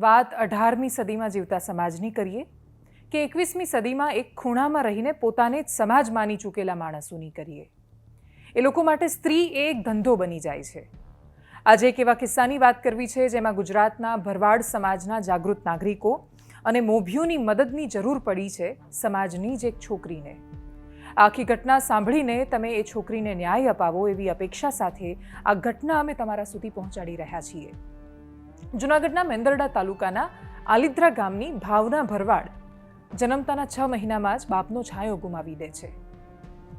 વાત અઢારમી સદીમાં જીવતા સમાજની કરીએ કે એકવીસમી સદીમાં એક ખૂણામાં રહીને પોતાને જ સમાજ માની ચૂકેલા માણસોની કરીએ. એ લોકો માટે સ્ત્રી એ એક ધંધો બની જાય છે. આજે એક એવા કિસ્સાની વાત કરવી છે જેમાં ગુજરાતના ભરવાડ સમાજના જાગૃત નાગરિકો અને મોભીઓની મદદની જરૂર પડી છે સમાજની જ એક છોકરીને. આખી ઘટના સાંભળીને તમે એ છોકરીને ન્યાય અપાવો એવી અપેક્ષા સાથે આ ઘટના અમે તમારા સુધી પહોંચાડી રહ્યા છીએ. જૂનાગઢના મેંદરડા તાલુકાના આલિદ્રા ગામની ભાવના ભરવાડ જન્મતાના છ મહિનામાં જ બાપનો છાંયો ગુમાવી દે છે.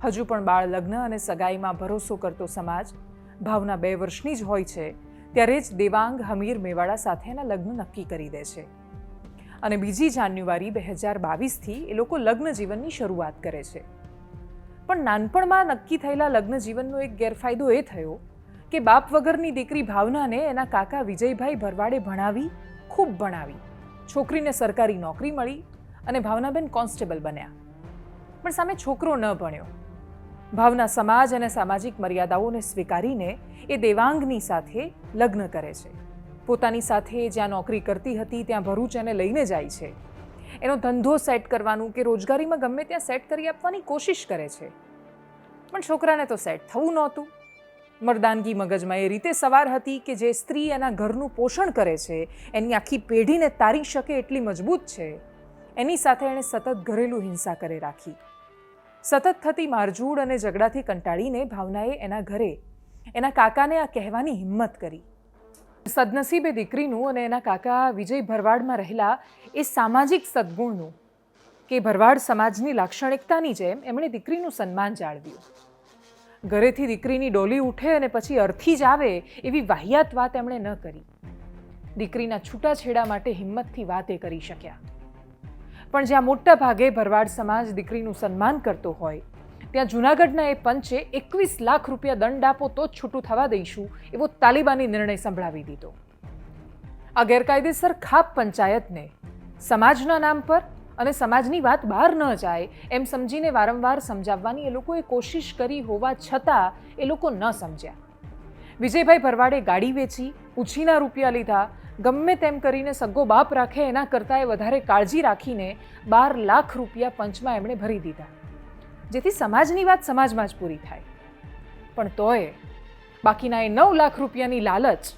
હજુ પણ બાળ લગ્ન અને સગાઈમાં ભરોસો કરતો સમાજ ભાવના બે વર્ષની જ હોય છે, ત્યારે જ દેવાંગ હમીર મેવાડા સાથે એના લગ્ન નક્કી કરી દે છે. અને બીજી જાન્યુઆરી બે હજાર બાવીસથી એ લોકો લગ્ન જીવનની શરૂઆત કરે છે. પણ નાનપણમાં નક્કી થયેલા લગ્ન જીવનનો એક ગેરફાયદો એ થયો કે બાપ વગરની દીકરી ભાવનાને એના કાકા વિજયભાઈ ભરવાડે ભણાવી, ખૂબ ભણાવી. છોકરીને સરકારી નોકરી મળી અને ભાવનાબેન કોન્સ્ટેબલ બન્યા. પણ સામે છોકરો ન ભણ્યો. ભાવના સમાજ અને સામાજિક મર્યાદાઓને સ્વીકારીને એ દેવાંગની સાથે લગ્ન કરે છે. પોતાની સાથે જ્યાં નોકરી કરતી હતી ત્યાં ભરૂચ એને લઈને જાય છે. એનો ધંધો સેટ કરવાનું કે રોજગારીમાં ગમે ત્યાં સેટ કરી આપવાની કોશિશ કરે છે. પણ છોકરાને તો સેટ થવું નહોતું. મર્દાનગી મગજમાં. એ રીતે સવાર હતી કે જે સ્ત્રી એના ઘરનું પોષણ કરે છે, એની આખી પેઢીને તારી શકે એટલી મજબૂત છે. એની સાથે એણે સતત ઘરેલું હિંસા કરે રાખી. સતત થતી મારઝૂડ અને ઝઘડાથી કંટાળીને ભાવનાએ એના ઘરે, એના કાકાને આ કહેવાની હિંમત કરી. સદનસીબે દીકરીનું અને એના કાકા વિજય ભરવાડમાં રહેલા એ સામાજિક સદ્ગુણનું, કે ભરવાડ સમાજની લાક્ષણિકતાની જેમ એમણે દીકરીનું સન્માન જાળવ્યું. ઘરેથી દીકરીની ડોલી ઉઠે અને પછી અર્થી જ આવે એવી વાહિયાત વાત એમણે ન કરી. દીકરીના છૂટાછેડા માટે હિંમતથી વાત એ કરી શક્યા. પણ જ્યાં મોટા ભાગે ભરવાડ સમાજ દીકરીનું સન્માન કરતો હોય, ત્યાં જૂનાગઢના એ પંચે એકવીસ લાખ રૂપિયા દંડ આપો તો જ છૂટું થવા દઈશું એવો તાલિબાની નિર્ણય સંભળાવી દીધો. આ ગેરકાયદેસર ખાપ પંચાયતને સમાજના નામ પર અને સમાજની વાત બહાર ન જાય એમ સમજીને વારંવાર સમજાવવાની એ લોકોએ કોશિશ કરી હોવા છતાં એ લોકો ન સમજ્યા. વિજયભાઈ ભરવાડે ગાડી વેચી, ઉછીના રૂપિયા લીધા, ગમે તેમ કરીને સગ્ગો બાપ રાખે એના કરતાં એ વધારે કાળજી રાખીને બાર લાખ રૂપિયા પંચમાં એમણે ભરી દીધા. જેથી સમાજની વાત સમાજમાં જ પૂરી થાય. પણ તોય બાકીના એ નવ લાખ રૂપિયાની લાલચ,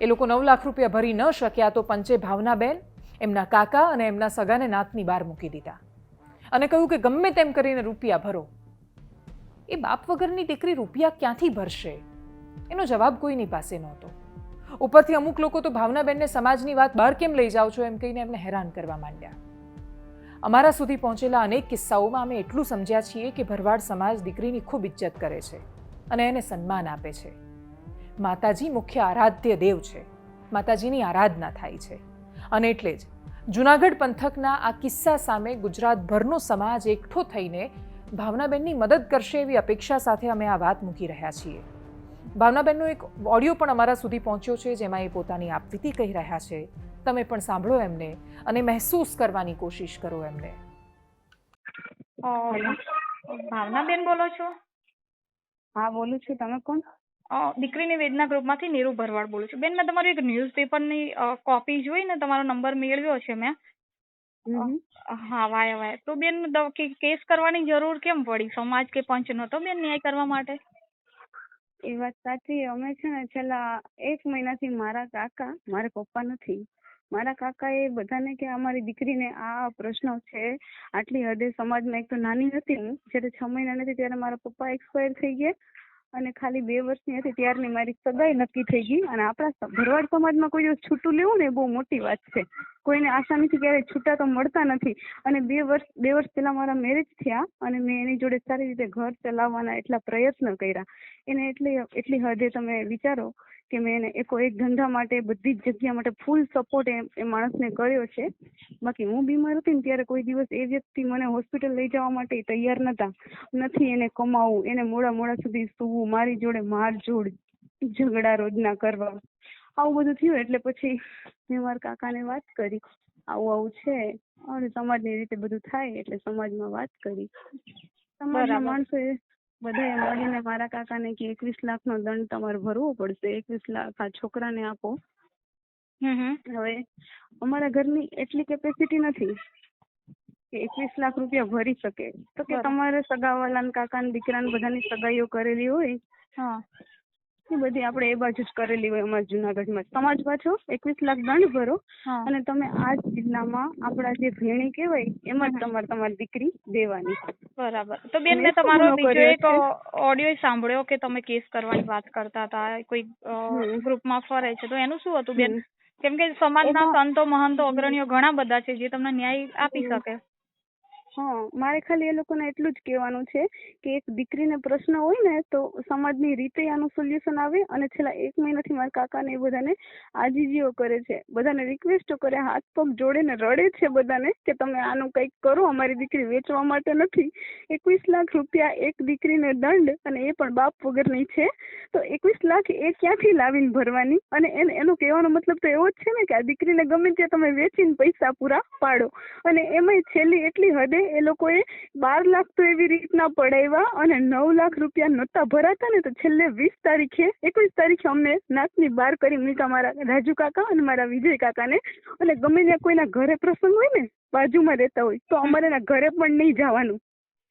એ લોકો નવ લાખ રૂપિયા ભરી ન શક્યા તો પંચે ભાવનાબેન એમના કાકા અને એમના સગાને નાતની બહાર મૂકી દીધા. અને કહ્યું કે ગમે તેમ કરીને રૂપિયા ભરો. એ બાપ વગરની દીકરી રૂપિયા ક્યાંથી ભરશે? એનો જવાબ કોઈની પાસે નહોતો. ઉપરથી અમુક લોકો તો ભાવનાબેનને સમાજની વાત બહાર કેમ લઈ જાઓ છો એમ કહીને એમને હેરાન કરવા માંડ્યા. અમારા સુધી પહોંચેલા અનેક કિસ્સાઓમાં અમે એટલું સમજ્યા છીએ કે ભરવાડ સમાજ દીકરીની ખૂબ ઇજ્જત કરે છે અને એને સન્માન આપે છે. માતાજી મુખ્ય આરાધ્ય દેવ છે. માતાજીની આરાધના થાય છે. અને એટલે જ જૂનાગઢ પંથકના આ કિસ્સા સામે ગુજરાતભરનો સમાજ એકઠો થઈને ભાવનાબેનની મદદ કરશે એવી અપેક્ષા સાથે અમે આ વાત મૂકી રહ્યા છીએ. ભાવનાબેનનો એક ઓડિયો પણ અમારા સુધી પહોંચ્યો છે જેમાં એ પોતાની આપવીતી કહી રહ્યા છે. તમે પણ સાંભળો એમને અને મહેસૂસ કરવાની કોશિશ કરો એમને. ભાવનાબેન બોલો છો? હા બોલું છું. તમે કોણ? દીકરીની વેદના ગ્રુપમાંથી નીરુ ભરવાડ બોલું છું. બેન મેં તમારી એક ન્યૂઝપેપરની કોપી જોઈ ને તમારો નંબર મેળવ્યો છે મેં. હા વાય વાય. તો બેન કેસ કરવાની જરૂર કેમ પડી? સમાજ કે પંચ નહોતો બેન ન્યાય કરવા માટે. એ વાત સાચી. અમે છે ને છેલ્લા એક મહિનાથી મારા કાકા મારા પપ્પા નથી. મારા કાકા એ બધાને કે અમારી દીકરીને આ પ્રશ્નો છે. આટલી હદે સમાજમાં એક તો નાની હતી હું. જ્યારે છ મહિના નથી ત્યારે મારા પપ્પા એક્સપાયર થઈ ગયા. અને ખાલી બે વર્ષની હતી ત્યારની મારી સગાઈ નક્કી થઈ ગઈ અને આપણા ભરવાડ સમાજમાં કોઈ દિવસ છૂટું લેવું ને એ બહુ મોટી વાત છે. કોઈને આસાનીથી ક્યારેય છૂટા તો મળતા નથી. અને બે વર્ષ બે વર્ષ પહેલા મારા મેરેજ થયા અને મેં એની જોડે સારી રીતે ઘર ચલાવવાના એટલા પ્રયત્ન કર્યા. એને એટલી એટલી હદે તમે વિચારો કે મેં એને એકો એક ધંધા માટે, બધી જ જગ્યા માટે ફૂલ સપોર્ટ એ માણસને કર્યો છે. બાકી હું બીમાર હતી ને ત્યારે કોઈ દિવસ એ વ્યક્તિ મને હોસ્પિટલ લઈ જવા માટે તૈયાર નતા. નથી એને કમાવું, એને મોડા મોડા સુધી સૂવું, મારી જોડે મારજોડ ઝઘડા રોજના કરવા. આવું બધું થયું એટલે પછી મેં મારા કાકાને વાત કરી. આવું આવું છે અને સમાજની રીતે બધું થાય એટલે સમાજમાં વાત કરી. સમાજના. માણસોએ બધાએ મળીને મારા કાકાને કે એકવીસ લાખનો દંડ તમારે ભરવો પડશે. એકવીસ લાખ આ છોકરાને આપો. હવે અમારા ઘરની એટલી કેપેસિટી નથી કે એકવીસ લાખ રૂપિયા ભરી શકે. તો કે. તમારે સગાવાલા ને કાકા ને દીકરા ને બધાની સગાઈઓ કરેલી હોય હા. એ બધી આપણે એ બાજુ જ કરેલી હોય અમારા જુનાગઢમાં. સમાજ પાછો એકવીસ લાખ દંડ ભરો અને તમે આ જ જિલ્લામાં આપણા જે ભેણી કહેવાય એમાં જ તમારે તમારી દીકરી દેવાની. બરાબર. તો બેન મેં તમારો બીજો એક ઓડિયો સાંભળ્યો કે તમે કેસ કરવાની વાત કરતા હતા કોઈ. ગ્રુપમાં ફરે છે. તો એનું શું હતું બેન? કેમ કે સમાજના સંતો મહંતો અગ્રણીઓ ઘણા બધા છે જે તમને ન્યાય આપી શકે. હા, મારે ખાલી એ લોકોને એટલું જ કહેવાનું છે કે એક દીકરીને પ્રશ્ન હોય ને તો સમાજની રીતે આનું સોલ્યુશન આવે અને છેલ્લા એક મહિનાથી મારા કાકાને એ બધાને આજીજીઓ કરે છે. બધાને રિક્વેસ્ટો કરે, હાથ પગ જોડીને રડે છે બધાને કે તમે આનું કંઈક કરો, અમારી દીકરી વેચવા માટે નથી. એકવીસ લાખ રૂપિયા એક દીકરીને દંડ અને એ પણ બાપ વગરની છે. તો એકવીસ લાખ એ ક્યાંથી લાવીને ભરવાની? અને એને, એનો કહેવાનો મતલબ તો એવો જ છે ને કે આ દીકરીને ગમે ત્યાં તમે વેચીને પૈસા પૂરા પાડો. અને એમાંય છેલ્લી એટલી હદે એ લોકોએ બાર લાખ તો એવી રીતના પડાવ્યા અને નવ લાખ રૂપિયા નહોતા ભરાતા ને તો છેલ્લે વીસ તારીખે એકવીસ તારીખે અમને નાકની બાર કરી મૂકા મારા રાજુ કાકા અને મારા વિજય કાકાને. અને ગમે ત્યાં કોઈના ઘરે પ્રસંગ હોય ને બાજુમાં રહેતા હોય તો અમારે એના ઘરે પણ નહીં જવાનું.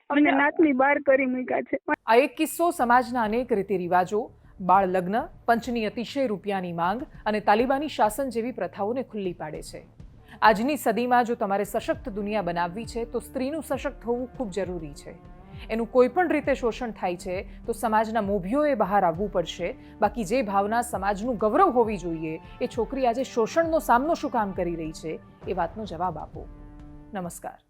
અમને નાકની બાર કરી મૂક્યા છે. આ એક કિસ્સો સમાજના અનેક રીતિ રિવાજો બાળ લગ્ન પંચની અતિશય રૂપિયાની માંગ અને તાલિબાની શાસન જેવી પ્રથાઓને ખુલ્લી પાડે છે. આજની સદીમાં જો તમારે સશક્ત દુનિયા બનાવવી છે, તો સ્ત્રીનું સશક્ત હોવું ખૂબ જરૂરી છે. એનું કોઈ પણ રીતે શોષણ થાય છે, તો સમાજના મોભીઓએ બહાર આવવું પડશે. બાકી જે ભાવના સમાજનું ગૌરવ હોવી જોઈએ, એ છોકરી આજે શોષણનો સામનો શું કામ કરી રહી છે, એ વાતનો જવાબ આપો. નમસ્કાર.